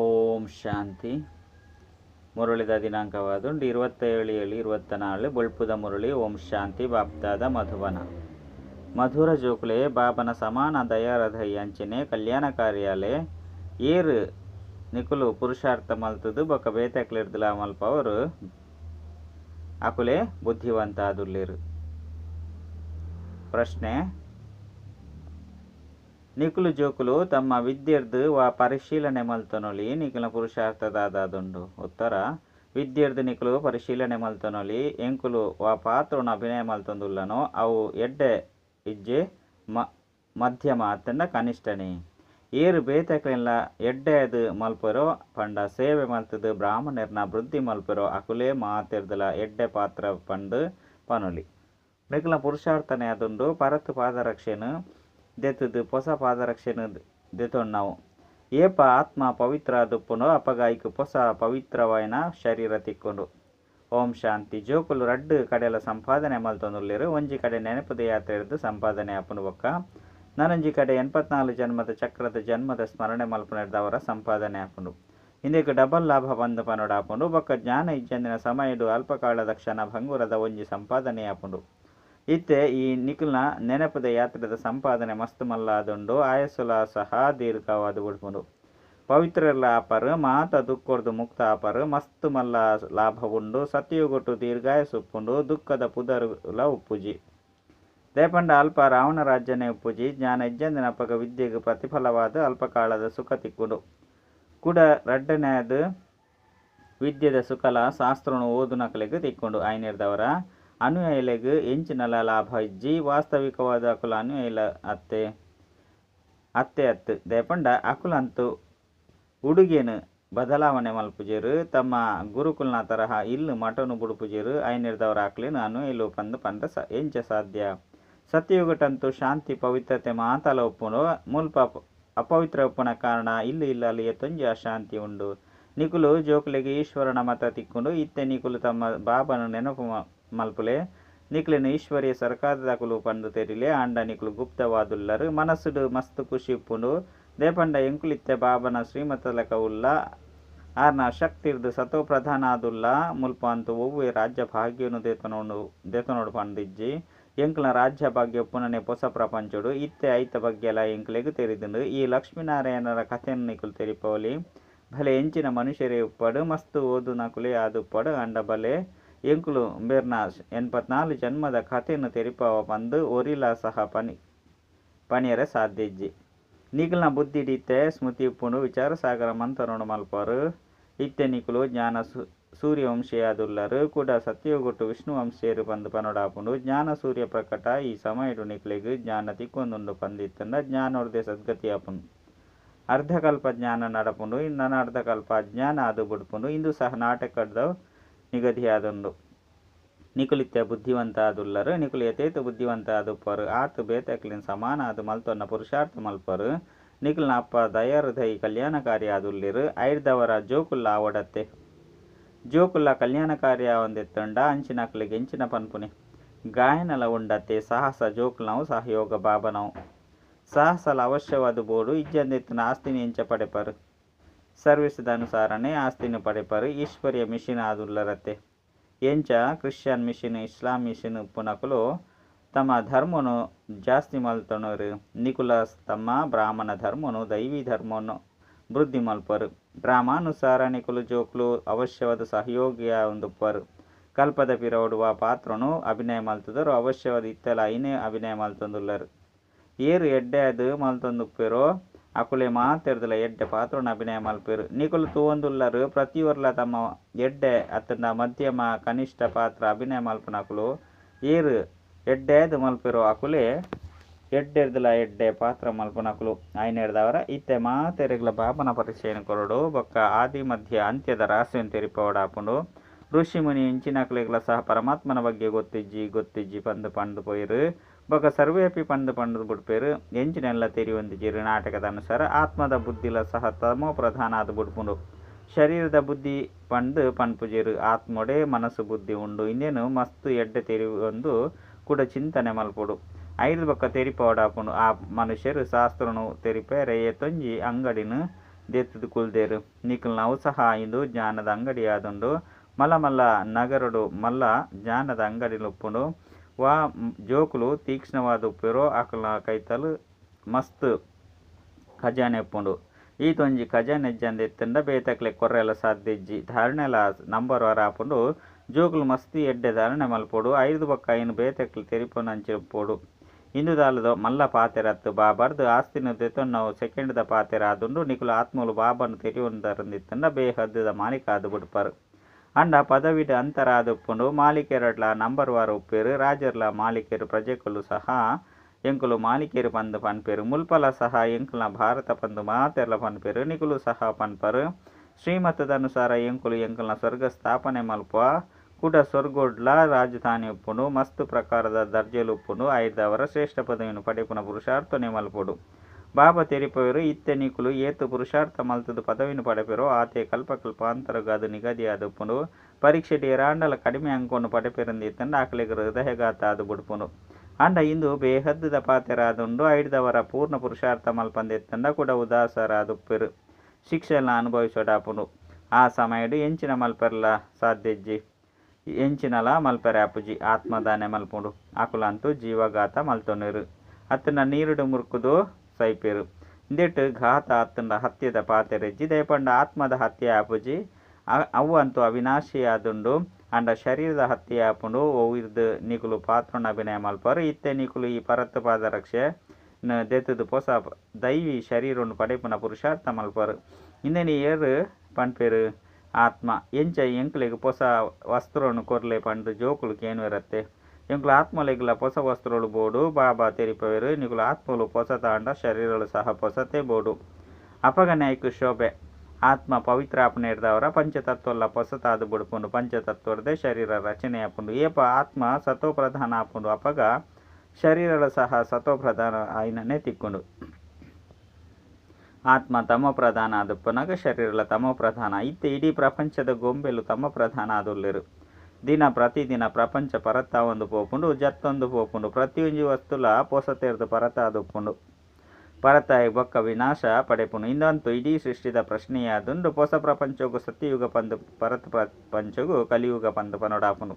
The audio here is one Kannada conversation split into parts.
ಓಂ ಶಾಂತಿ. ಮುರುಳಿದ ದಿನಾಂಕವಾದುಂಡು ಇರುವತ್ತೇಳು ಏಳು ಇರುವತ್ತ ನಾಳೆ ಬೊಳ್ಪುದ ಮುರುಳಿ ಓಂ ಶಾಂತಿ ಬಾಪ್ತಾದ ಮಧುವನ. ಮಧುರ ಜೋಕುಲೆ ಬಾಬನ ಸಮಾನ ದಯಾರಧಯ ಅಂಚನೆ ಕಲ್ಯಾಣ ಕಾರ್ಯಾಲಯ ಏರು ನಿಕುಲು ಪುರುಷಾರ್ಥ ಮಲ್ತದು ಬೊಕ ಬೇತಕ್ಲಿರ್ದಿಲ ಮಲ್ಪವರು ಅಕುಲೆ ಬುದ್ಧಿವಂತ ಅದುಲ್ಲಿರು ಪ್ರಶ್ನೆ ನಿಕುಲು ಜೋಕುಲು ತಮ್ಮ ವಿದ್ಯರ್ದು ವಾ ಪರಿಶೀಲನೆ ಮಲ್ತನೊಲಿ ನಿಕುಲ ಪುರುಷಾರ್ಥದಾದುಂಡು ಉತ್ತರ, ವಿದ್ಯರ್ದು ನಿಕುಲು ಪರಿಶೀಲನೆ ಮಲ್ತನೊಲಿ, ಎಂಕುಲು ವಾ ಪಾತ್ರನ ಅಭಿನಯ ಮಲ್ತೊಂದುಲ್ಲನು, ಅವು ಎಡ್ಡೆ ಇಜ್ಜೆ ಮ ಮಧ್ಯಮ ಅತ್ತಂಡ ಕನಿಷ್ಠನಿ. ಏರು ಬೇತಕ್ಲೆಲ್ಲ ಎಡ್ಡೆದು ಮಲ್ಪರೋ, ಪಂಡ ಸೇವೆ ಮಲ್ತದು ಬ್ರಾಹ್ಮಣರ್ನ ವೃದ್ಧಿ ಮಲ್ಪರೋ, ಅಕುಲೇ ಮಾತೆರ್ದಲ ಎಡ್ಡೆ ಪಾತ್ರ ಪಂಡು ಪನುಲಿ. ನಿಕುಲ ಪುರುಷಾರ್ಥನೆ ಅದುಂಡು ಪರತ್ತು ಪಾದರಕ್ಷೆನು ದೆತ್ತದು ಹೊಸ ಪಾದರಕ್ಷೆನು ನಾವು. ಏಪ ಆತ್ಮ ಪವಿತ್ರ ದುಪ್ಪುನು ಅಪಗಾಯಿಕು ಪೊಸ ಪವಿತ್ರವಾಯಿನ ಶರೀರ ತಿಕ್ಕೊಂಡು. ಓಂ ಶಾಂತಿ ಜೋಕುಲು ರಡ್ಡು ಕಡೆಲ ಸಂಪಾದನೆ ಮಲ್ತೊಂದುಲ್ಲೆರು ಒಂಜಿ ಕಡೆ ನೆನಪದ ಯಾತ್ರೆ ಹಿಡಿದು ಸಂಪಾದನೆ ಆಪುಂಡು ಬೊಕ್ಕ. ನನೊಂಜಿ ಕಡೆ ಎನ್ಪತ್ನಾಲ್ಕು ಜನ್ಮದ ಚಕ್ರದ ಜನ್ಮದ ಸ್ಮರಣೆ ಮಲ್ಪನೆಡ್ದವರ ಸಂಪಾದನೆ ಆಪುಂಡು ಇಂದಕ್ಕೆ ಡಬಲ್ ಲಾಭ ಬಂದು ಪನೋಡ ಆಪುಂಡು ಬೊಕ್ಕ ಜ್ಞಾನ ಇಜ್ಜಂದಿನ ಸಮಯಡು ಅಲ್ಪಕಾಲದ ಕ್ಷಣ ಭಂಗುರದ ಒಂಜಿ ಸಂಪಾದನೆ ಆಪುಂಡು ಇತ್ತೆ ಈ ನಿಖಿಲ್ನ ನೆನಪದ ಯಾತ್ರೆದ ಸಂಪಾದನೆ ಮಸ್ತ್ ಮಲ್ಲಾದುಂಡು ಆಯಸ್ಸುಲ ಸಹ ದೀರ್ಘವಾದ ಬಿಡ್ಪುಂಡು ಪವಿತ್ರಲ್ಲ ಆಪರ್, ಮಾತ ದುಃಖರ್ದು ಮುಕ್ತ ಆಪರ್ ಮಸ್ತ್ ಮಲ್ಲ ಲಾಭ ಉಂಡು ಸತ್ಯುಗೊಟ್ಟು ದೀರ್ಘಾಯ ಉಪ್ಪುಂಡು, ದುಃಖದ ಪುದರುಲ ಉಪ್ಪುಜಿ. ದೇಪಂಡ ಅಲ್ಪ ರಾವಣ ರಾಜ್ಯನೇ ಉಪ್ಪುಜಿ, ಜ್ಞಾನ ಇಜ್ಜಂದಿನ ಅಪ್ಪಗ ವಿದ್ಯೆಗೆ ಪ್ರತಿಫಲವಾದ ಅಲ್ಪಕಾಲದ ಸುಖ ತಿಕ್ಕುಂಡು. ಕೂಡ ರಡ್ಡನೆಯದು ವಿದ್ಯೆದ ಸುಖಲ ಶಾಸ್ತ್ರನು ಓದು ನಕಲಿಗೆ ತಿಕ್ಕೊಂಡು ಐನೇರ್ದವರ ಅನುಯಾಯಿಲೆಗ್ ಎಂಚಿನಲ ಲಾಭ. ಇಜ್ಜಿ ವಾಸ್ತವಿಕವಾದ ಅಕುಲ ಅನುಯಾಯಿಲ ಅತ್ತೆ ಅತ್ತೆ ಅತ್ತು. ದೇಪಂಡ ಅಕುಲಂತು ಉಡುಗೆನು ಬದಲಾವಣೆ ಮಲ್ಪುಜೇರು. ತಮ್ಮ ಗುರುಕುಲ್ನ ತರಹ ಇಲ್ಲು ಮಠನು ಬುಡುಪುಜೇರು. ಐನಿರ್ದವರ ಆಕ್ಲಿನ ಅನುಯಾಯಿಲು ಪಂದು ಪಂದ ಸ ಎಂಚ ಸಾಧ್ಯ. ಸತ್ಯಯುಗಟಂತು ಶಾಂತಿ, ಪವಿತ್ರತೆ ಮಾತಲ ಒಪ್ಪುನು ಮುಲ್ಪ ಅಪವಿತ್ರ ಒಪ್ಪುನ ಕಾರಣ ಇಲ್ಲು ಇಲ್ಲ ಅಲ್ಲಿಯ ತೊಂಜಿ ಅಶಾಂತಿ ಉಂಡು. ನಿಕುಲು ಜೋಕುಲೆಗೆ ಈಶ್ವರನ ಮತ ತಿಕ್ಕೊಂಡು ಇತ್ತೆ ನಿಕುಲು ತಮ್ಮ ಬಾಬನು ನೆನಪು ಮಲ್ಪುಲೆ ನಿಕ್ಲಿನ ಈಶ್ವರಿಯ ಸರ್ಕಾರದ ಕುಲು ಪಂದು ತೆರಿಲೆ, ಆಂಡ ನಿಕ್ಲು ಗುಪ್ತವಾದುಲ್ಲರು, ಮನಸ್ಸುಡು ಮಸ್ತ್ ಖುಷಿ ಪುಂಡು ದೇಪಂಡ ಎಂಕುಲಿತ್ತೆ ಬಾಬನ ಶ್ರೀಮತಲಕ ಉಲ್ಲ ಆರ್ನ ಶಕ್ತಿರ್ದು ಸತೋ ಪ್ರಧಾನ ಆದುಲ್ಲ ಮುಲ್ಪ ಅಂತು ಒವ್ವೆ ರಾಜ್ಯ ಭಾಗ್ಯನು ದೇತನೋಡು ದೇತನೋಡು ಪಂದಿಜ್ಜಿ ಎಂಕ್ಲ ರಾಜ್ಯ ಭಾಗ್ಯ ಪುನನೆ ಹೊಸ ಪ್ರಪಂಚಡು, ಇತ್ತೆ ಐತ ಬಗ್ಗೆಲ ಎಂಕ್ಲೆಗ್ ತೆರಿದುಂಡು, ಈ ಲಕ್ಷ್ಮೀನಾರಾಯಣರ ಕಥೆಯನ್ನು ನಿಕುಲು ತೆರಿಪೋಲಿ, ಭಲೆ ಎಂಚಿನ ಮನುಷ್ಯರೇ ಉಪ್ಪಡು, ಮಸ್ತು ಓದು ನಕುಲೆ ಆದು ಉಪ್ಪಡು ಅಂಡ ಬಲೆ ಎಂಕುಲು ಬೇರ್ನ ಎನ್ಪತ್ನಾಲ್ಕು ಜನ್ಮದ ಕಥೆಯನ್ನು ತೆರಿಪವ ಬಂದು ಒರಿಲ ಸಹ ಪನಿ ಪಣಿಯರೆ ಸಾಧ್ಯಜ್ಜಿ. ನಿಖಿಲ್ನ ಬುದ್ಧಿ ಇತ್ತೆ ಸ್ಮೃತಿ ಉಪ್ಪುಂಡು ವಿಚಾರ ಸಾಗರ ಮಂತರೊಂಡು ಮಲ್ಪರು. ಇತ್ತೆ ನಿಖುಲು ಜ್ಞಾನ ಸು, ಸೂರ್ಯವಂಶೀಯಾದುಲ್ಲರು. ಕೂಡ ಸತ್ಯಗುಟ್ಟು ವಿಷ್ಣು ವಂಶೀಯರು ಬಂದು ಪನೊಡಾಪುಂಡು. ಜ್ಞಾನ ಸೂರ್ಯ ಪ್ರಕಟ ಈ ಸಮಯಡು ನಿಕ್ಲೆಗ್ ಜ್ಞಾನ ತಿಕ್ಕೊಂದುಂಡು ಪಂದಿತ್ತಂಡ ಜ್ಞಾನೋರ್ದೆ ಸದ್ಗತಿ ಆಪುಂಡು ಅರ್ಧಕಲ್ಪ ಜ್ಞಾನ ನಡಪುಂಡು ಇನ್ನನ ಅರ್ಧಕಲ್ಪ ಜ್ಞಾನ ಅದು ಬಿಡ್ಪುಂಡು ಇಂದು ಸಹ ನಾಟಕದ ನಿಗದಿ ಆದುಂಡು ನಿಕುಲಿತ್ಯ ಬುದ್ಧಿವಂತ ಆದುಲ್ಲರು ನಿಕುಲು ಯಥೇತ ಬುದ್ಧಿವಂತ ಆದುಪ್ಪರು ಆತು ಬೇತಕ್ಲಿನ್ ಸಮಾನ ಆದು ಮಲ್ತೊನ್ನ ಪುರುಷಾರ್ಥ ಮಲ್ಪರು. ನಿಕುಲ್ನ ಅಪ್ಪ ದಯಾರಧೈ ಕಲ್ಯಾಣಕಾರಿ ಆದುಲ್ಲಿರು ಐರ್ದವರ ಜೋಕುಲ್ಲ ಆವಡತ್ತೆ. ಜೋಕುಲ್ಲ ಕಲ್ಯಾಣಕಾರಿ ಒಂದೆತ್ತಂಡ ಅಂಚಿನಕ್ಲಿಗೆ ಎಂಚಿನ ಪನ್ಪುನೆ. ಗಾಯನಲ ಉಂಡತ್ತೆ, ಸಾಹಸ ಜೋಕುಲ್ನವು ಸಹಯೋಗ ಬಾಬನವು. ಸಾಹಸಲ ಅವಶ್ಯವಾದ ಬೋಡು, ಇಜ್ಜಂದೆತ್ತಿನ ಆಸ್ತಿನಿ ಎಂಚ ಪಡೆಪರು. ಸರ್ವಿಸದ ಅನುಸಾರನೆ ಆಸ್ತಿನ ಪಡೆಪರು ಈಶ್ವರ್ಯ ಮಿಷಿನ್ ಆದುಲ್ಲರತ್ತೆ. ಎಂಚ ಕ್ರಿಶ್ಚಿಯನ್ ಮಿಷಿನ್, ಇಸ್ಲಾಂ ಮಿಷಿನ್ ಪುನಕುಲು ತಮ್ಮ ಧರ್ಮನು ಜಾಸ್ತಿ ಮಲ್ತನರು. ನಿಕುಲ ತಮ್ಮ ಬ್ರಾಹ್ಮಣ ಧರ್ಮನು, ದೈವಿ ಧರ್ಮನು ವೃದ್ಧಿ ಮಲ್ಪರು. ಡ್ರಾಮಾನುಸಾರ ನಿಕುಲು ಜೋಕ್ಲು ಅವಶ್ಯವಾದ ಸಹಯೋಗಿಯ ಒಂದುಪ್ಪರು. ಕಲ್ಪದ ಪಿರೋಡುವ ಪಾತ್ರನು ಅಭಿನಯ ಮಲ್ತದರು, ಅವಶ್ಯವಾದ ಇತ್ತಲ ಐನೇ ಅಭಿನಯ ಮಲ್ತೊಂದುಲ್ಲರು. ಏರು ಎಡ್ಡೆ ಅದು ಮಲ್ತೊಂದುಪ್ಪೆರೋ ಅಕುಲೆ ಮಾತೆರ್ದಲ ಎಡ್ಡೆ ಪಾತ್ರನ ಅಭಿನಯ ಮಲ್ಪೆರು. ನಿಕುಲು ತೂವೊಂದುಲ್ಲರು, ಪ್ರತಿಯೊರ್ಲ ತಮ್ಮ ಎಡ್ಡೆ ಅತ್ತನ ಮಧ್ಯಮ ಕನಿಷ್ಠ ಪಾತ್ರ ಅಭಿನಯ ಮಲ್ಪನಕುಲು ಏರು, ಎಡ್ಡೆದು ಮಲ್ಪೆರು ಅಕುಲೆ. ಎಡ್ಡೆರ್ದಲ ಎಡ್ಡೆ ಪಾತ್ರ ಮಲ್ಪನಕುಲು ಐನೆರ್ದವರ ಇತ್ತೆ ಮಾತೆರೆಗ್ಲ ಬಾಬನ ಪರಿಚಯನ ಕೊರಡು. ಬೊಕ್ಕ ಆದಿ ಮಧ್ಯ ಅಂತ್ಯದ ರಾಸಿಯನ್ನು ತೆರಿಪವಡಾಪುಂಡು ಋಷಿ ಮುನಿ ಇಂಚಿನಕ್ಲೆಗ್ಲ ಸಹ ಪರಮಾತ್ಮನ ಬಗ್ಗೆ ಗೊತ್ತಿಜ್ಜಿ ಗೊತ್ತಿಜ್ಜಿ ಪಂದು ಪಂದು ಪೋಯಿರು. ಬೊಕ ಸರ್ವೇಪಿ ಪಂದು ಪಂದು ಬುಡ್ಪೇರು. ಎಂಚಿನೆಲ್ಲ ತೆರಿ ಒಂದಿಜಿರು ನಾಟಕದ ಅನುಸಾರ ಆತ್ಮದ ಬುದ್ಧಿಲ ಸಹ ತಮೋ ಪ್ರಧಾನ ಅದು ಬುಡ್ಪುಂಡು. ಶರೀರದ ಬುದ್ಧಿ ಪಂಡು ಪನ್ಪುಜೇರು ಆತ್ಮೊಡೆ ಮನಸ್ಸು ಬುದ್ಧಿ ಉಂಡು. ಇನ್ನೇನು ಮಸ್ತು ಎಡ್ಡೆ ತೆರಿ ಒಂದು ಕೂಡ ಚಿಂತನೆ ಮಲ್ಪುಡು. ಐದು ಬಕ್ಕ ತೆರಿ ಪೌಡಾಪುಂಡು ಆ ಮನುಷ್ಯರು ಶಾಸ್ತ್ರನು ತೆರಿಪೇರೆ ತೊಂಜಿ ಅಂಗಡಿನು ದೆತ್ತದು ಕುಲ್ದೇರು. ನಿಖಲ್ ನಾವು ಸಹ ಇಂದು ಜ್ಞಾನದ ಅಂಗಡಿ ಮಲ್ಲ ಮಲ್ಲ ನಗರಡು ಮಲ್ಲ ಜ್ಞಾನದ ಅಂಗಡಿ ಉಪ್ಪುಂಡು. ವಾ ಜೋಕುಲು ತೀಕ್ಷ್ಣವಾದ ಉಪ್ಪಿರೋ ಆಕಲ ಕೈತಲು ಮಸ್ತ್ ಖಜಾನೆ ಉಪ್ಪುಂಡು. ಈತೊಂಜಿ ಖಜಾನೆ ಎಜ್ಜಂದ ಎತ್ತಂಡ ಬೇತಕ್ಲೆ ಕೊರ್ರೆಲ ಸಾಧ್ಯಜ್ಜಿ ಧಾರಣೆಲ ನಂಬರ್ ವರ ಆಪುಂಡು. ಜೋಕುಲು ಮಸ್ತಿ ಎಡ್ಡೆ ಧಾರಣೆ ಮಲ್ಪೋಡು. ಐದು ಬೊಕ್ಕ ಐನು ಬೇತಕ್ಲೆ ತೆರಿಪೊನಂಚಿಪ್ಪೋಡು ಇಂದು ದಾಲದ ಮಲ್ಲ ಪಾತೆರತ್ತು ಬಾಬರ್ದು ಆಸ್ತಿನ ಸೆಕೆಂಡ್ ದ ಪಾತೆರ ಆದುಂಡು. ನಿಕುಲು ಆತ್ಮಲು ಬಾಬನ್ನು ತೆರಿಯೊಂದರಂದಿತ್ತಂಡ ಬೇಹದ್ದು ಮಾಲಿಕ ಆದು ಬಿಡ್ಪಾರು ಪದವಿಡ ಅಂತರ ಆದುಪ್ಪುಂಡು ಮಾಲಿಕೆರಡ್ಲ ನಂಬರ್ ವಾರ ಉಪ್ಪೇರು, ರಾಜರ್ಲ ಮಾಲಿಕೆರು ಪ್ರಜೆಕುಲು ಸಹ ಎಂಕುಲು ಮಾಲಿಕೆರು ಪಂದು ಪನ್ಪೇರು, ಮುಲ್ಪಲ ಸಹ ಎಂಕುಲ ಭಾರತ ಪಂದು ಮಾತೆರ್ಲ ಪನ್ಪೇರು ನಿಕುಲು ಸಹ ಪನ್ಪರು. ಶ್ರೀಮತದನುಸಾರ ಎಂಕುಲು ಎಂಕುಲ್ನ ಸ್ವರ್ಗ ಸ್ಥಾಪನೆ ಮಲ್ಪ ಕೂಡ ಸ್ವರ್ಗೋಡ್ಲ ರಾಜಧಾನಿ ಉಪ್ಪುನು ಮಸ್ತ್ ಪ್ರಕಾರದ ದರ್ಜೆಲು ಉಪ್ಪುನು ಐದವರ ಶ್ರೇಷ್ಠ ಪದವಿಯನ್ನು ಪಡೆಪುನ ಪುರುಷಾರ್ಥನೆ ಮಲ್ಪೊಡು. ಬಾಬಾ ತೆರಿಪವರು ಇತ್ತೆ ನಿಕುಲು, ಏತು ಪುರುಷಾರ್ಥ ಮಲ್ತದು ಪದವಿನ ಪಡೆಪಿರೋ, ಆತೆ ಕಲ್ಪ ಕಲ್ಪಾಂತರಗಾದು ನಿಗದಿಯಾದ ಪುನು ಪರೀಕ್ಷೆ ಡೇರಾಂಡಲ ಕಡಿಮೆ ಅಂಕವನ್ನು ಪಡೆಪಿರಂದಿತ್ತಂಡ ಆಕಲಿಗೆ ಹೃದಯಘಾತ ಆದು ಬುಡ್ಪುಂಡು ಅಂಡ ಇಂದು ಬೇಹದ್ದದ ಪಾತೆರಾದುಂಡು ಐದವರ ಪೂರ್ಣ ಪುರುಷಾರ್ಥ ಮಲ್ಪಂದೆತ್ತಂಡ ಕೂಡ ಉದಾಸರಾದುಪ್ಪೆರು ಶಿಕ್ಷೆಲ್ಲ ಅನುಭವಿಸೋಡಾಪುನು ಆ ಸಮಯಡು ಎಂಚಿನ ಮಲ್ಪೆರ್ಲ ಸಾಧ್ಯಜ್ಜಿ. ಎಂಚಿನಲ ಮಲ್ಪೆರೆ ಅಪ್ಪುಜಿ, ಆತ್ಮದಾನೆ ಮಲ್ಪುಂಡು. ಆಕುಲಂತೂ ಜೀವಘಾತ ಮಲ್ತೊನಿರು. ಅತ್ತನ ನೀರುಡು ಮುರುಕುದು ಸೈಪೇರು. ಇಂದೆಟ್ ಘಾತ ಅತ್ತಂಡ ಹತ್ಯದ ಪಾತೆರೆಜ್ಜಿ ದಯಪಂಡ ಆತ್ಮದ ಹತ್ಯೆ ಆಪುಜಿ. ಅವು ಅಂತೂ ಅವಿನಾಶಿ ಆದುಂಡು. ಅಂಡ ಶರೀರದ ಹತ್ಯೆ ಆಪುಂಡು. ಒವ್ವಿರ್ದು ನಿಕುಲು ಪಾತ್ರಣ ಅಭಿನಯ ಮಲ್ಪರು. ಇತ್ತೆ ನಿಕುಲು ಈ ಪರತ್ತು ಪಾದ ರಕ್ಷೆ. ದೆತ್ತದು ಪೊಸ ದೈವಿ ಶರೀರವನ್ನು ಪಡೆಪುನ ಪುರುಷಾರ್ಥ ಮಲ್ಪರು. ಇಂದೆನಿ ಏರು ಪನ್ಪೇರು ಆತ್ಮ, ಎಂಚ ಎಂಕ್ಲೆಗ್ ಪೊಸ ವಸ್ತ್ರವನ್ನು ಕೊರ್ಲೆ ಪಂಡು ಜೋಕುಲು ಕೇನು ಇರತ್ತೆ. ಎಂಕುಲು ಆತ್ಮಲೆಗ್ಲ ಪೊಸ ವಸ್ತ್ರಗಳು ಬೋಡು, ಬಾಬಾ ತೆರಿಪವೇರು ನಿಕುಲು ಆತ್ಮಲು ಪೊಸ ತಾಂಡ ಶರೀರಲು ಸಹ ಪೊಸತೆ ಬೋಡು. ಅಪಗನೈಕು ಶೋಭೆ. ಆತ್ಮ ಪವಿತ್ರ ಆಪನೆ ಹಿಡ್ದವರ ಪಂಚತತ್ವಲ್ಲ ಪೊಸತಾದು ಬುಡ್ಪುಂಡು, ಪಂಚತತ್ವರದೇ ಶರೀರ ರಚನೆ ಆಪುಂಡು ಏಪ ಆತ್ಮ ಸತೋ ಪ್ರಧಾನ ಆಪುಂಡು ಅಪಗ ಶರೀರಲ ಸಹ ಸತೋ ಪ್ರಧಾನ ಆಯ್ನನೆ ತಿಕ್ಕೊಂಡು. ಆತ್ಮ ತಮ ಪ್ರಧಾನ ಆದುಪ್ಪನಾಗ ಶರೀರಲ ತಮ ಪ್ರಧಾನ ಇತ್ತೆ ಇಡೀ ಪ್ರಪಂಚದ ಗೊಂಬೆಲು ತಮ ಪ್ರಧಾನ ಆದುಲ್ಲೆರು. ದಿನ ಪ್ರತಿದಿನ ಪ್ರಪಂಚ ಪರತ ಒಂದು ಪೋಪುಂಡು ಜತ್ತೊಂದು ಪೋಪುಂಡು ಪ್ರತಿಯೊಂದು ವಸ್ತುಲ ಪೊಸತೆರ್ದು ಪರತ ಆದುಪ್ಪುಂಡು ಪರತಾಯಿ ಬೊಕ್ಕ ವಿನಾಶ ಪಡೆಪುನು ಇಂದಂತೂ ಇಡೀ ಸೃಷ್ಟಿದ ಪ್ರಶ್ನೆಯಾದುಂಡು ಹೊಸ ಪ್ರಪಂಚಗೂ ಸತ್ಯಯುಗ ಪಂದು, ಪರತ ಪ್ರಪಂಚಗೂ ಕಲಿಯುಗ ಪಂದು ಪನೊಡಾಪುನು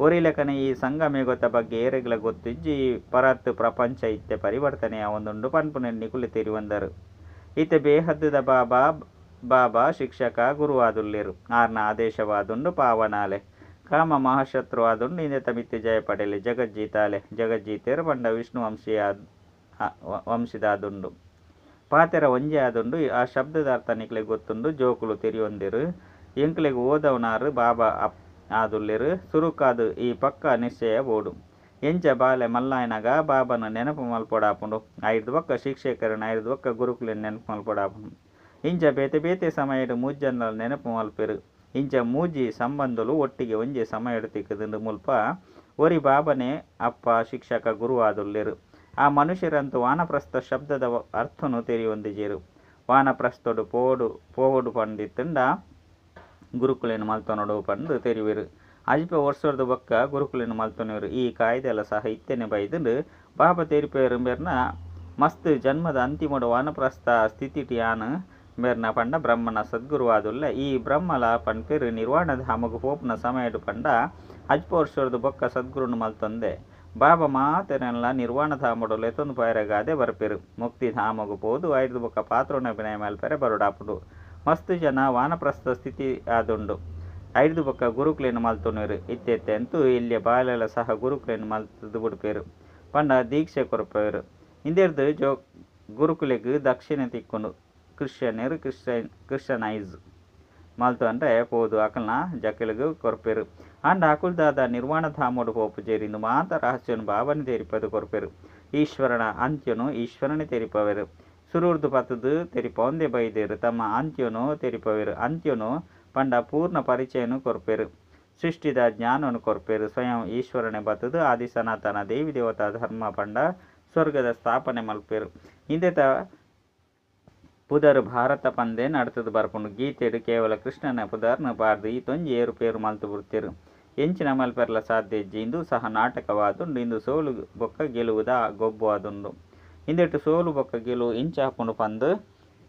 ಒರಿಲೆಕನ ಈ ಸಂಗಮೆ ಗೊತ್ತ ಬಗ್ಗೆ ಏರೆಗ್ಲ ಗೊತ್ತಿಜ್ಜಿ ಪರತ್ ಪ್ರಪಂಚ ಇತ್ತೆ ಪರಿವರ್ತನೆಯ ಒಂದುಂಡು ಪನ್ಪುನ ನಿಕುಲಿ ತೆರಿವಂದರು ಇತ್ತೆ ಬೇಹದ್ದದ ಬಾಬಾ ಬಾಬಾ ಶಿಕ್ಷಕ ಗುರುವಾದುಲ್ಲೆರು. ಆರ್ನ ಆದೇಶವಾದುಂಡು ಪಾವನಾಲೆ. ಕಾಮ ಮಹಾಶತ್ರು ಇಂದೆ ತಮಿತ್ತಿ ಜಯ ಪಡೆಯಲಿ. ಜಗಜ್ಜೀತಾಲೆ ಜಗಜ್ಜೀತೇರು ಬಂಡ ವಿಷ್ಣು ವಂಶೀಯ ವಂಶಿದಾದುಂಡು. ಪಾತೆರ ಒಂಜೆ ಆದುಂಡು. ಆ ಶಬ್ದದ ಅರ್ಥ ನಿಕ್ಲೆ ಗೊತ್ತುಂಡು. ಜೋಕುಲು ತಿರಿಯೊಂದಿರು. ಎಂಕ್ಲೆಗೆ ಓದವನಾರು ಬಾಬಾ ಅಪ್ ಆದುಲ್ಲಿರು ಸುರುಕಾದು ಈ ಪಕ್ಕ ನಿಶ್ಚಯ ಓಡು ಎಂಚ ಬಾಲೆ ಮಲ್ಲಾಯನಗ ಬಾಬನ ನೆನಪು ಮಲ್ಪಡಾಪುಂಡು. ಐದು ಒಕ್ಕ ಶಿಕ್ಷಕರನ್ನು ಐದು ಒಕ್ಕ ಗುರುಕುಲಿನ ನೆನಪು ಮಲ್ಪಡಾಪುಂಡು. ಇಂಚ ಬೇತೆ ಬೇತೆ ಸಮಯಡು ಮೂಜನ್ನ ನೆನಪು ಮಲ್ಪೆರು. ಇಂಚ ಮೂಜಿ ಸಂಬಂಧಲು ಒಟ್ಟಿಗೆ ಒಂಜೆ ಸಮಯ ತಿಕ್ಕದಿಂದು ಮುಲ್ಪ ಒರಿ ಬಾಬನೆ ಅಪ್ಪ ಶಿಕ್ಷಕ ಗುರು ಆದುಲ್ಲೆರು ಆ ಮನುಷ್ಯರಂತೂ ವಾನಪ್ರಸ್ಥ ಶಬ್ದದ ಅರ್ಥನು ತೆರೆಯೊಂದಿಜೇರು. ವಾನಪ್ರಸ್ಥೊಡು ಪೋಡು, ಪೋವೊಡು ಪಂಡಿತ್ತಂಡ ಗುರುಕುಲಿನ ಮಲ್ತೊನೊಡು ಪಂದು ತೆರಿವೆರು ಅಜಿಪ ವರ್ಷದ ಬೊಕ್ಕ ಗುರುಕುಲಿನ ಮಲ್ತನವರು ಈ ಕಾಯ್ದೆಲ್ಲ ಸಹ ಇತ್ತೆನೆ ಬೈದುಂಡು ಬಾಬ ತೆರಿಪೇರು ಮೇರ್ನ ಮಸ್ತ್ ಜನ್ಮದ ಅಂತಿಮಡು ವಾನಪ್ರಸ್ಥ ಸ್ಥಿತಿಟಿಯಾನ್ ಮೇರ್ನ ಪಂಡ ಬ್ರಹ್ಮನ ಸದ್ಗುರುವಾದುಲ್ಲ. ಈ ಬ್ರಹ್ಮಲ ಪನ್ಪೇರು ನಿರ್ವಾಣ ಧಾಮಗು ಪೋಪುನ ಸಮಯಡು ಪಂಡ ಅಜ್ ವರ್ಷದ ಬೊಕ್ಕ ಸದ್ಗುರುನು ಮಲ್ತೊಂದೆ ಬಾಬಾ ಮಾತೆನೆಲ್ಲ ನಿರ್ವಾಣ ಧಾಮಡು ಲೆತೊಂದು ಪೈರಗಾದೆ ಬರ್ಪೆರು. ಮುಕ್ತಿ ಧಾಮಗು ಪೋದು ಐದು ಬೊಕ್ಕ ಪಾತ್ರನ ಅಭಿನಯ ಮೇಲ್ಪೆರೆ ಬರುಡಾಪುಡು. ಮಸ್ತ್ ಜನ ವಾನಪ್ರಸ್ಥ ಸ್ಥಿತಿ ಆದುಂಡು. ಐದು ಬೊಕ್ಕ ಗುರುಕ್ಲೇನು ಮಲ್ತುನಿರು ಇತ್ತೆತ್ತೆ ಅಂತೂ ಇಲ್ಲಿಯ ಬಾಲೆಲ್ಲ ಸಹ ಗುರುಕ್ಲೇನು ಮಲ್ತದು ಬಿಡ್ಪೇರು. ಪಂಡ ದೀಕ್ಷೆ ಕೊರಪೇರು. ಇಂದೆರ್ದು ಜೋ ಗುರುಕುಲೆಗ್ ದಕ್ಷಿಣ ತಿಕ್ಕೊಂಡು ಕ್ರಿಶ್ಚಿಯನರು ಕ್ರಿಶ್ಚನ್ ಕ್ರಿಶ್ಚನೈಸ್ ಮಲ್ತು ಅಂದರೆ ಪೋದು ಅಕಲ್ನ ಜಕ್ಕಲಿಗೂ ಕೊರ್ಪೆರು. ಅಂಡ್ ಅಕುಲ್ದಾದ ನಿರ್ವಾಣ ಧಾಮೋಡು ಹೋಪು ಜೇರಿಂದು ಮಾತ ರಹಸ್ಯನು ಭಾವನೆ ತೆರಿಪದು ಕೊರಪೆರು. ಈಶ್ವರನ ಅಂತ್ಯನು ಈಶ್ವರನೇ ತೆರಿಪವೆರು. ಸುರೂರ್ದು ಪತ್ತದು ತೆರಿಪೊಂದೆ ಬೈದೇರು, ತಮ್ಮ ಅಂತ್ಯನು ತೆರಿಪವೆರು. ಅಂತ್ಯನು ಪಂಡ ಪೂರ್ಣ ಪರಿಚಯನು ಕೊರಪೆರು. ಸೃಷ್ಟಿದ ಜ್ಞಾನವನ್ನು ಕೊರಪೆರು. ಸ್ವಯಂ ಈಶ್ವರನೇ ಬತ್ತದು ಆದಿ ಸನಾತನ ದೇವಿ ದೇವತಾ ಧರ್ಮ ಪಂಡ ಸ್ವರ್ಗದ ಸ್ಥಾಪನೆ ಮಲ್ಪೆರು. ಹಿಂದೆತ ಪುದರ್ ಭಾರತ ಪಂದೆ ನಡ್ತದು ಬರ್ಪುಂಡು. ಗೀತೆಡು ಕೇವಲ ಕೃಷ್ಣನ ಪುದರ್ನ ಈತೊಂಜಿ ಏರು ಪೇರು ಮಲ್ತು ಬುಡ್ತಿರು. ಎಂಚಿನ ಮಲ್ಪೆರ್ಲ ಸಾಧ್ಯ ಇಂದು ಸಹ ನಾಟಕವಾದುಂಡು. ಇಂದು ಸೋಲು ಬೊಕ್ಕ ಗೆಲುವುದ ಗೊಬ್ಬು ಆದುಂಡು ಇಂದಿಟ್ಟು ಸೋಲು ಬೊಕ್ಕ ಗೆಲುವು ಇಂಚಾಪುಂಡು ಪಂದು.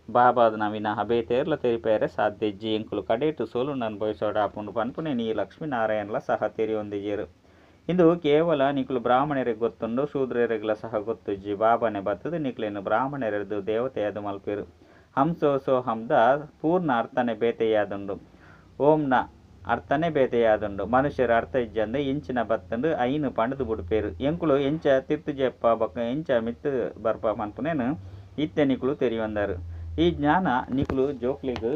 ಬಾಬಾದ ಹಬೇ ತೇರ್ಲ ತೆರಿಪೇರೆ ಸಾಧ್ಯ ಇಂಕುಲು ಎಂಕುಲು ಸೋಲು ನನ್ನ ಅನುಭವಿಸೋಡ ಆಪುಂಡು ಪನ್ಪುನೆ ನೀ ಲಕ್ಷ್ಮೀನಾರಾಯಣಲ ಸಹ ತೆರಿಯೊಂದಿಜೇರು ಇಂದು ಕೇವಲ ನಿಕುಲು ಬ್ರಾಹ್ಮಣರಿಗೆ ಗೊತ್ತುಂಡು. ಶೂದ್ರರಿಗೆಲ್ಲ ಸಹ ಗೊತ್ತುಜ್ಜಿ ಬಾಬನೆ ಬತ್ತದು ನಿಕ್ಲೇನು ಬ್ರಾಹ್ಮಣರದು ದೇವತೆಯಾದು ಮಲ್ಪೇರು. ಹಂಸೋ ಸೋ ಹಂದ ಪೂರ್ಣ ಅರ್ಥನೆ ಬೇತೆಯಾದುಂಡು. ಓಂನ ಅರ್ಥನೇ ಬೇತೆಯಾದುಂಡು. ಮನುಷ್ಯರ ಅರ್ಥ ಇಜ್ಜಂದು ಇಂಚಿನ ಬತ್ತಂಡು ಐನು ಪಂಡದು ಬುಡುಪೇರು. ಎಂಕುಲು ಎಂಚ ತಿರ್ತು ಜೆಪ್ಪ ಬೊಕ್ಕ ಎಂಚ ಮಿತ್ತು ಬರ್ಪ ಮನ್ಪುನೇನು ಇತ್ತೆ ನಿಕುಲು ತೆರಿಯೊಂದಾರು. ಈ ಜ್ಞಾನ ನಿಕುಲು ಜೋಕ್ಲಿಗ್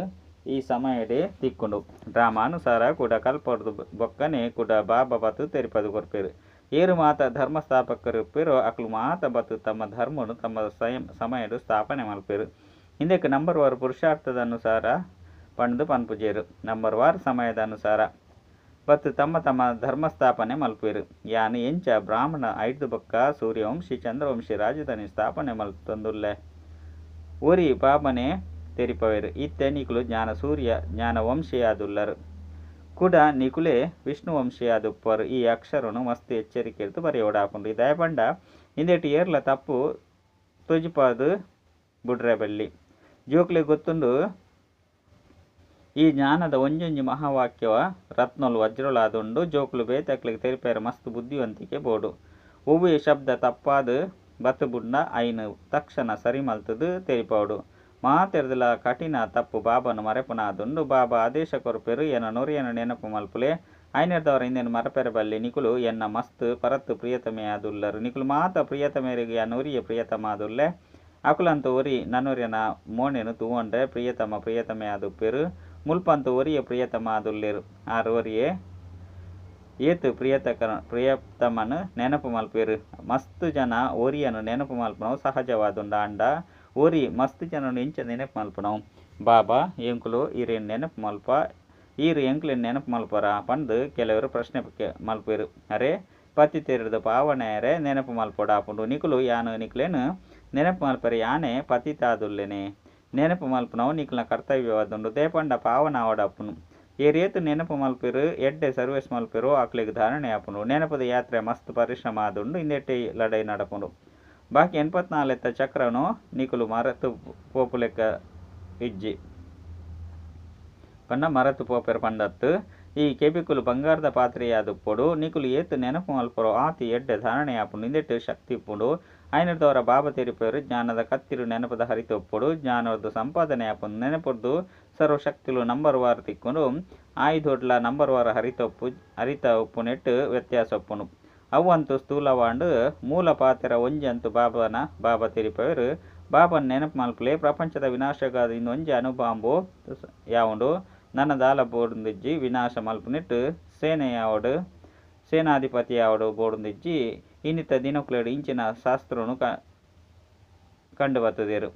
ಈ ಸಮಯಡೆ ತಿಕ್ಕುಂಡು. ಡ್ರಾಮಾನುಸಾರ ಕೂಡ ಕಲ್ಪಡ್ದು ಬೊಕ್ಕನೆ ಕೂಡ ಬಾಬಾ ಬತ್ತು ತೆರಿಪದು ಕೊರ್ಪೇರು. ಏರು ಮಾತ ಧರ್ಮ ಸ್ಥಾಪಕರು ಇಪ್ಪೇರು ಅಕ್ಲು ಮಾತ ಬತ್ತು ತಮ್ಮ ಧರ್ಮನು ತಮ್ಮ ಸ್ವಯಂ ಸಮಯಡು ಸ್ಥಾಪನೆ ಮಲ್ಪೇರು. ಹಿಂದಕ್ಕೆ ನಂಬರ್ ವಾರ್ ಪುರುಷಾರ್ಥದ ಅನುಸಾರ ಪಂಡು ಪನ್ಪುಜೇರು ನಂಬರ್ ವಾರ್ ಸಮಯದ ಅನುಸಾರ ಬತ್ತು ತಮ್ಮ ತಮ್ಮ ಧರ್ಮಸ್ಥಾಪನೆ ಸ್ಥಾಪನೆ ಮಲ್ಪೇರು ಯಾನು ಎಂಚ ಬ್ರಾಹ್ಮಣ ಐದು ಬೊಕ್ಕ ಸೂರ್ಯವಂಶಿ ಚಂದ್ರವಂಶಿ ರಾಜಧಾನಿ ಸ್ಥಾಪನೆ ಮಲ್ತೊಂದುಲ್ಲೆ. ಊರಿ ಬಾಬನೆ ತೆರಿಪವೇರು. ಇತ್ತೆ ನಿಕುಲು ಜ್ಞಾನ ಸೂರ್ಯ ಜ್ಞಾನ ವಂಶಿಯಾದುಲ್ಲರು. ಕೂಡ ನಿಕುಲೆ ವಿಷ್ಣು ವಂಶಿಯಾದುಪ್ಪರು. ಈ ಅಕ್ಷರನು ಮಸ್ತ್ ಎಚ್ಚರಿಕೆ ಇರ್ತು ಬರೆಯೋಡ ಹಾಕೊಂಡು ಈ ದಯಪಂಡ ಇಂದೇಟಿ ಏರ್ಲ ತಪ್ಪು ತುಜಿಪಾದು ಬುಡ್ರೆ ಬಲ್ಲಿ. ಜೋಕ್ಲೆ ಗೊತ್ತುಂಡು? ಈ ಜ್ಞಾನದ ಒಂಜೊಂಜಿ ಮಹಾವಾಕ್ಯವ ರತ್ನೊಲು ವಜ್ರೊಳಾದುಂಡು, ಜೋಕ್ಲು ಬೇತಕ್ಲಿಗೆ ತೆರಿಪೇರ ಮಸ್ತ್ ಬುದ್ಧಿವಂತಿಕೆ ಬೋಡು. ಒವ್ವೆ ಶಬ್ದ ತಪ್ಪಾದ ಬತ್ತು ಬುಡ್ನ ಐನು ತಕ್ಷಣ ಸರಿ ಮಲ್ತದು ತೆರಿಪೌಡು. ಮಾತೆರದಲ ಕಠಿಣ ತಪ್ಪು ಬಾಬನು ಮರೆಪುನಾದುಂಡು, ಬಾಬಾ ಆದೇಶ ಕೊರಪೆರು ಎನ್ನ ನೊರಿಯನ ನೆನಪು ಮಲ್ಪುಲೆ. ಐನರ್ದವರ ಹಿಂದೆ ಮರಪೆರ ಬಲ್ಲಿ ನಿಕುಲು ಎನ್ನ ಮಸ್ತ್ ಪರತ್ತು ಪ್ರಿಯತಮೆಯಾದುಲ್ಲರು ನಿಕುಲು ಮಾತ ಪ್ರಿಯತಮೆರಿಗೆ ಆ ನೊರಿಯ ಪ್ರಿಯತಮಾದುಲ್ಲೆ. ಅಕುಲಂತ ಒರಿ ಮೋಣೆನು ತೂವೊಂಡ್ರೆ ಪ್ರಿಯತಮ ಪ್ರಿಯತಮೆಯಾದುಪ್ಪೆರು ಮುಲ್ಪಂತ ಒರಿಯ ಪ್ರಿಯತಮ ಆದುಲ್ಲೆರು ಆರು ಒರಿಯೇ ಏತು ಪ್ರಿಯತಕ ಪ್ರಿಯತಮನು ನೆನಪು ಮಲ್ಪೇರು. ಮಸ್ತ್ ಜನ ಒರಿಯನು ನೆನಪು ಮಲ್ಪನವು. ಸಹಜವಾದುಂಡ ಅಂಡ. ಒರಿ ಮಸ್ತ್ ಜನನು ಇಂಚ ನೆನಪು ಮಲ್ಪನವು. ಬಾಬಾ, ಎಂಕುಲು, ಈರೇನು ನೆನಪು ಮಲ್ಪ. ಈರು, ಎಂಕ್ಲೇನು ನೆನಪು ಮಲ್ಪರ. ಪಂದು ಕೆಲವರು ಪ್ರಶ್ನೆ ಮಲ್ಪೇರು. ಅರೆ ಪತಿ ತೆರೆದ ಪಾವನೆಯರೆ ನೆನಪು ಮಲ್ಪಡ ಆಪುಂಡು ನಿಕುಲು, ಯಾನು, ನಿಕ್ಲೇನು ನೆನಪು ಮಲ್ಪರೆ ಯಾನೆ ಪತಿತಾದುಲ್ಲೆನೆ. ನೆನಪು ಮಲ್ಪನವು ನಿಕ್ಲ ಕರ್ತವ್ಯವಾದುಂಡು ದೇಪಂಡ ಪಾವನ ಆವಡಪ್ಪುನು. ಈ ರೇತು ನೆನಪು ಮಲ್ಪಿರು, ಎಡ್ಡೆ ಸರ್ವಿಸ್ ಮಲ್ಪಿರು, ಆಕ್ಲಿಗೆ ಧಾರಣೆ ಆಪುನು ನೆನಪದ ಯಾತ್ರೆ ಮಸ್ತ್ ಪರಿಶ್ರಮ ಆದುಂಡು ಇಂದೆಟ್ಟೆ ಲಡೈ ನಡಪುಂಡು. ಬಾಕಿ ಎನ್ಪತ್ನಾಲೆತ್ತ ಚಕ್ರನು ನಿಕುಲು ಮರತು ಪೋಪು ಲೆಕ್ಕ ಇಜ್ಜಿ. ಪಂಡ ಮರತು ಪೋಪೆರ್ ಪಂಡತ್ತು. ಈ ಕೆಬಿಕುಲು ಬಂಗಾರದ ಪಾತ್ರೆಯಾದುಪ್ಪುಡು. ನಿಕುಲು ಏತು ನೆನಪು ಮಲ್ಪರು ಆತಿ ಎಡ್ಡೆ ಧಾರಣೆ ಆಪುನು ಇಂದೆಟ್ಟು ಶಕ್ತಿ ಇಪ್ಪುಂಡು ಐನರ್ದವರ ಬಾಬ ತೆರಿಪೇರು ಜ್ಞಾನದ ಕತ್ತಿರು ನೆನಪದ ಹರಿತೊಪ್ಪುಡು ಜ್ಞಾನದ ಸಂಪಾದನೆ ಆಪುಂಡು ನೆನಪುಡ್ದು ಸರ್ವಶಕ್ತಿಲು ನಂಬರ್ ವಾರ ತಿಕ್ಕೊಂಡು ಆಯ್ದೊಡ್ಲ ನಂಬರ್ ವಾರ ಹರಿತೊಪ್ಪು ಹರಿತ ಉಪ್ಪು ನೆಟ್ಟು ವ್ಯತ್ಯಾಸ ಒಪ್ಪುನು ಅವಂತು ಸ್ಥೂಲವಾಂಡು ಮೂಲ ಪಾತ್ರ ಒಂಜಿ ಅಂತು ಬಾಬನ ಬಾಬಾ ತೆರಿಪೇರು ಬಾಬನ ನೆನಪು ಮಲ್ಪಲೆ ಪ್ರಪಂಚದ ವಿನಾಶಗಾದ ಇನ್ನೊಂಜಿ ಅನುಬಾಂಬು ಯಾವುಂಡು ನನ್ನ ದಾಲ ಬೋಡುಂದಿಜ್ಜಿ ವಿನಾಶ ಮಲ್ಪುನಿಟ್ಟು ಸೇನೆ ಯಾವಡು ಸೇನಾಧಿಪತಿ ಯಾವಡು ಬೋಡುಂದಿಜ್ಜಿ ಇನ್ನಿತ ದಿನಕ್ಲೇಡು ಇಂಚಿನ ಶಾಸ್ತ್ರನು ಕಂಡು ಬತ್ತದೇರು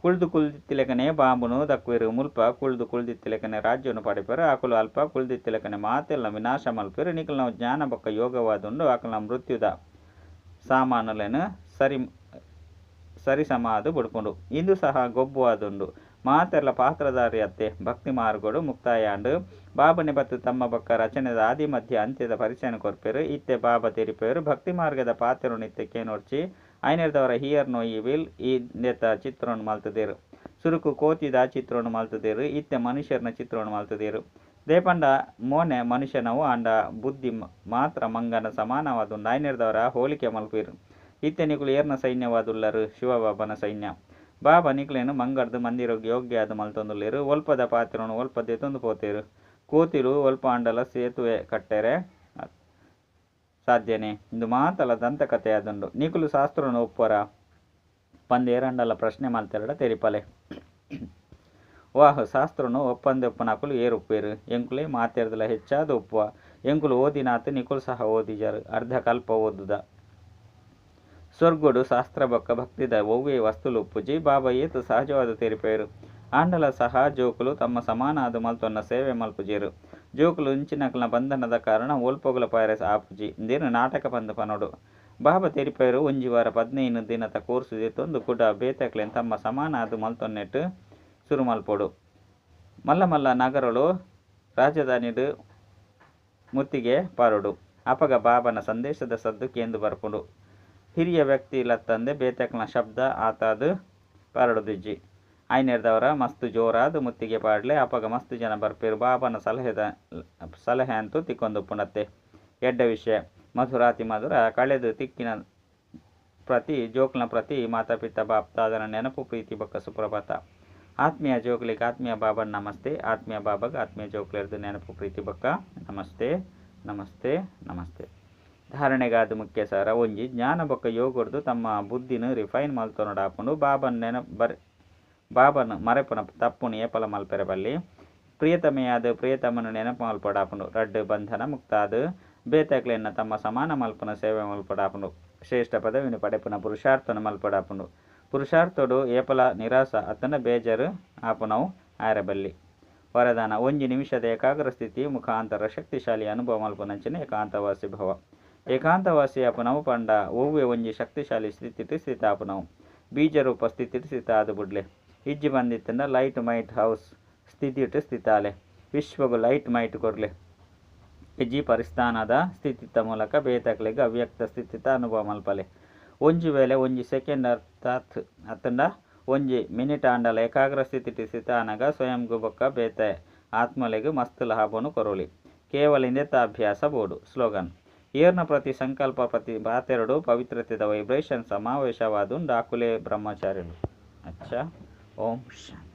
ಕುಳಿದು ಕುಳ್ದಿತ್ತಿಲೆಕನೆ ಬಾಂಬುನು ದಕ್ಕುವೆರು ಮುಲ್ಪ ಕುಳಿದು ಕುಳಿದಿತ್ತಿಲಕನೆ ರಾಜ್ಯವನ್ನು ಪಡೆಪರು, ಆಕುಲು ಅಲ್ಪ ಕುಳಿದಿತ್ತಿಲಕನೆ ಮಾತೆಲ್ಲ ವಿನಾಶ ಮಲ್ಪರು ನಿಕಲ್ ನಾವು ಜ್ಞಾನ ಬೊಕ್ಕ ಯೋಗವಾದುಂಡು ಆಕಲ ಮೃತ್ಯುದ ಸಾಮಾನುಲೆನು ಸರಿ ಸರಿ ಸಮಾದು ಬುಡ್ಪುಂಡು. ಇಂದು ಸಹ ಗೊಬ್ಬು ಆದುಂಡು ಮಾತೆರ್ಲ ಪಾತ್ರಧಾರಿ ಅತ್ತೆ ಭಕ್ತಿ ಮಾರ್ಗೋಡು ಮುಕ್ತಾಯಾಂಡು. ಬಾಬನೆ ಬತ್ತು ತಮ್ಮ ಬೊಕ್ಕ ರಚನೆದ ಆದಿ ಮಧ್ಯ ಅಂತ್ಯದ ಪರಿಚಯನ ಕೊರ್ಪೆರು. ಇತ್ತೆ ಬಾಬ ತೆರಿಪೇರು. ಭಕ್ತಿ ಮಾರ್ಗದ ಪಾತ್ರನು ನಿತ್ಯಕ್ಕೆ ನೋಡ್ಚಿ ಐನರ್ದವರ ಹಿಯರ್ ನೋಯಿ ವಿಲ್ ಈ ನೆತ್ತ ಚಿತ್ರವನ್ನು ಮಲ್ತದೇರು. ಸುರುಕು ಕೋತಿದ ಚಿತ್ರವನ್ನು ಮಲ್ತದೇರು. ಇತ್ತೆ ಮನುಷ್ಯರನ ಚಿತ್ರವನ್ನು ಮಲ್ತದೇರು. ದೇಪಂಡ ಮೋನೆ ಮನುಷ್ಯನವು ಅಂಡ ಬುದ್ಧಿ ಮಾತ್ರ ಮಂಗನ ಸಮಾನವಾದುಂಡು. ಐನೆರ್ದವರ ಹೋಲಿಕೆ ಮಲ್ಪಿರು ಇತ್ತೆ ನಿಕುಲು ಏರ್ನ ಸೈನ್ಯವಾದುಲ್ಲರು ಶಿವಬಾಬನ ಸೈನ್ಯ. ಮಂಗಡ್ದು ಮಂದಿರೋಗಿ ಯೋಗ್ಯ ಆದ ಮಲ್ತೊಂದುಲ್ಲೇರು ಒಲ್ಪದ ಪಾತ್ರನು ಒಲ್ಪದೆ ತಂದು ಪೋತೇರು ಕೋತಿಲು ಒಲ್ಪ ಅಂಡಲ ಸೇತುವೆ ಕಟ್ಟೆರೆ. ಸಾಧ್ಯನೆ? ಇಂದು ಮಾತಲ ದಂತಕಥೆ ಆದುಂಡು ನಿಕುಲು ಶಾಸ್ತ್ರನು ಒಪ್ಪರ? ಪಂದೇರಂಡಲ ಪ್ರಶ್ನೆ ಮಲ್ತೆರಡ ತೆರಿಪಲೆ. ವಾಹ್, ಶಾಸ್ತ್ರನು ಒಪ್ಪಂದೆ ಒಪ್ಪನಕುಲು ಏರು ಉಪ್ಪೇರು ಎಂಕುಲೆ ಮಾತೆರ್ದಲ ಹೆಚ್ಚಾದ ಒಪ್ಪುವ. ಎಂಕುಲು ಓದಿನಾತು ನಿಕುಲು ಸಹ ಓದಿಜರು. ಅರ್ಧ ಕಲ್ಪ ಓದುದ. ಬೊಕ್ಕ ಭಕ್ತಿದ వస్తులు ವಸ್ತುಲು ಉಪ್ಪುಜಿ ಬಾಬಾ ಏತು ಸಹಜವಾದ ತೆರಿಪೇರು. ಆಂಡಲ ಸಹ ಜೋಕುಲು ತಮ್ಮ ಸಮಾನಾದ ಮಲ್ತೊನ್ನ ಸೇವೆ ಮಲ್ಪುಜೇರು. ಜೋಕುಲು ಇಂಚಿನಕಲ್ನ ಬಂಧನದ ಕಾರಣ ಓಲ್ಪೊಗಲ ಪೈರಸ್ ಆಪುಜಿ ದಿನ ನಾಟಕ ಪಂದು ಪನೋಡು. ಬಾಬ ತೆರಿಪೇರು ಒಂಜಿ ವಾರ ಪದ್ನೈದು ದಿನದ ಕೋರ್ಸು ದೆತ್ತೊಂದು ಕೂಡ ಬೇತಕ್ಲೆನ್ ತಮ್ಮ ಸಮಾನಾದ ಮಲ್ತೊನ್ನೆಟ್ಟು ಸುರು ಮಲ್ಪೊಡು. ಮಲ್ಲ ಮಲ್ಲ ನಗರಳು ರಾಜಧಾನಿಡು ಮುತ್ತಿಗೆ ಪಾರುಡು. ಅಪಗ ಬಾಬನ ಸಂದೇಶದ ಸದ್ದು ಕೇಂದು ಬರ್ಪುಡು. ಹಿರಿಯ ವ್ಯಕ್ತಿ ಲತ್ತಂದೆ ಬೇತಕ್ನ ಶಬ್ದ ಆತಾದು ಪರಡುದಿಜ್ಜಿ. ಐನೇರ್ದವರ ಮಸ್ತು ಜೋರಾದ ಮುತ್ತಿಗೆ ಪಾಡ್ಲೆ, ಅಪಗ ಮಸ್ತು ಜನ ಬರ್ಪಿರು, ಬಾಬನ ಸಲಹೆದ, ಸಲಹೆ ಅಂತೂ ತಿಕ್ಕೊಂದು ಪುನತ್ತೆ ಎಡ್ಡ ವಿಷಯ. ಮಧುರಾತಿ ಮಧುರ, ಕಳೆದು ತಿಕ್ಕಿನ ಪ್ರತಿ, ಜೋಕ್ನ ಪ್ರತಿ ಮಾತಾಪಿತ ಬಾಪ್ತಾದನ ನೆನಪು, ಪ್ರೀತಿ, ಬಕ್ಕ ಸುಪ್ರಭಾತ. ಆತ್ಮೀಯ ಜೋಕ್ಲಿಗೆ ಆತ್ಮೀಯ ಬಾಬನ್ ನಮಸ್ತೆ, ಆತ್ಮೀಯ ಬಾಬಗ ಆತ್ಮೀಯ ಜೋಕ್ಲಿರ್ದು ನೆನಪು, ಪ್ರೀತಿ, ಬಕ್ಕ ನಮಸ್ತೆ ನಮಸ್ತೆ ನಮಸ್ತೆ. ಧಾರಣೆಗಾದ ಮುಖ್ಯ ಸಾರ ಒಂಜಿ ಜ್ಞಾನ ಬೊಕ್ಕ ಯೋಗೊರ್ದು ತಮ್ಮ ಬುದ್ಧಿನ ರಿಫೈನ್ ಮಲ್ತೊನಡಾಪುಂಡು ಬಾಬನ್ ನೆನ ಬರ್, ಬಾಬನ್ ಮರೆಪುನ ತಪ್ಪುನು ಏಪಲ ಮಲ್ಪೆರೆ ಬಲ್ಲಿ ಪ್ರಿಯತಮೆಯಾದ ಪ್ರಿಯತಮನ ನೆನಪು ಮಲ್ಪಡಾಪುಂಡು ರಡ್ಡು ಬಂಧನ ಮುಕ್ತಾದ. ಬೇತಕ್ಲೆನ್ನ ತಮ್ಮ ಸಮಾನ ಮಲ್ಪನ ಸೇವೆ ಮಲ್ಪಡಾಪುಂಡು ಶ್ರೇಷ್ಠ ಪದವಿನ ಪಡೆಪುನ ಪುರುಷಾರ್ಥನ ಮಲ್ಪಡಾಪುಂಡು ಪುರುಷಾರ್ಥೋಡು ಏಪಲ ನಿರಾಸ ಅತನ ಬೇಜರು ಆಪುನವು ಆಯರಬಲ್ಲಿ ವರದಾನ, ಒಂಜಿ ನಿಮಿಷದ ಏಕಾಗ್ರ ಸ್ಥಿತಿ ಮುಖಾಂತರ ಶಕ್ತಿಶಾಲಿ ಅನುಭವ ಮಲ್ಪನಂಚಿನ ಏಕಾಂತವಾಸಿ ಭವ. ಏಕಾಂತವಾಸಿ ಅಪನವು ಪಂಡ ಓವ್ವೆ ಒಂಜಿ ಶಕ್ತಿಶಾಲಿ ಸ್ಥಿತಿ ಸ್ಥಿತ ಅಪನವು ಬೀಜರೂಪ ಸ್ಥಿತಿ ಸ್ಥಿತ ಆದು ಬುಡ್ಲೆ. ಇಜ್ಜಿ ಬಂದಿತ್ತಂಡ ಲೈಟ್ ಮೈಟ್ ಹೌಸ್ ಸ್ಥಿತಿ ಸ್ಥಿತಾಲೆ ವಿಶ್ವಗು ಲೈಟ್ ಮೈಟ್ ಕೊರ್ಲೆ. ಇಜ್ಜಿ ಪರಿಸ್ಥಾನದ ಸ್ಥಿತಿತ ಮೂಲಕ ಬೇತಕ್ಲೆಗ್ ಅವ್ಯಕ್ತ ಸ್ಥಿತಿತ ಅನುಭವ ಮಲ್ಪಲೆ. ಒಂಜಿ ವೇಳೆ ಒಂಜಿ ಸೆಕೆಂಡ್ ಅರ್ಥಾತ್ ಅತ್ತಂಡ, ಒಂಜಿ ಮಿನಿಟ್ ಆಂಡಲ ಏಕಾಗ್ರ ಸ್ಥಿತಿ ಸ್ಥಿತಾನಗ ಸ್ವಯಂ ಗುಬಕ್ಕ ಬೇತೆ ಆತ್ಮಲೆಗ್ ಮಸ್ತ್ ಲಾಭನು ಕೊರೋಲಿ. ಕೇವಲ ಇಂದೇತ ಅಭ್ಯಾಸ ಬೋಡು, ಸ್ಲೋಗನ್. ಏರ್ನ ಪ್ರತಿ ಸಂಕಲ್ಪ ಪ್ರತಿ ಬಾತೆರಡು ಪವಿತ್ರತೆದ ವೈಬ್ರೇಷನ್ ಸಮಾವೇಶವಾದು ಡಾಕುಲೆ ಬ್ರಹ್ಮಚಾರ್ಯರು ಅಚ್ಚ. ಓಂ ಶಾಂತಿ.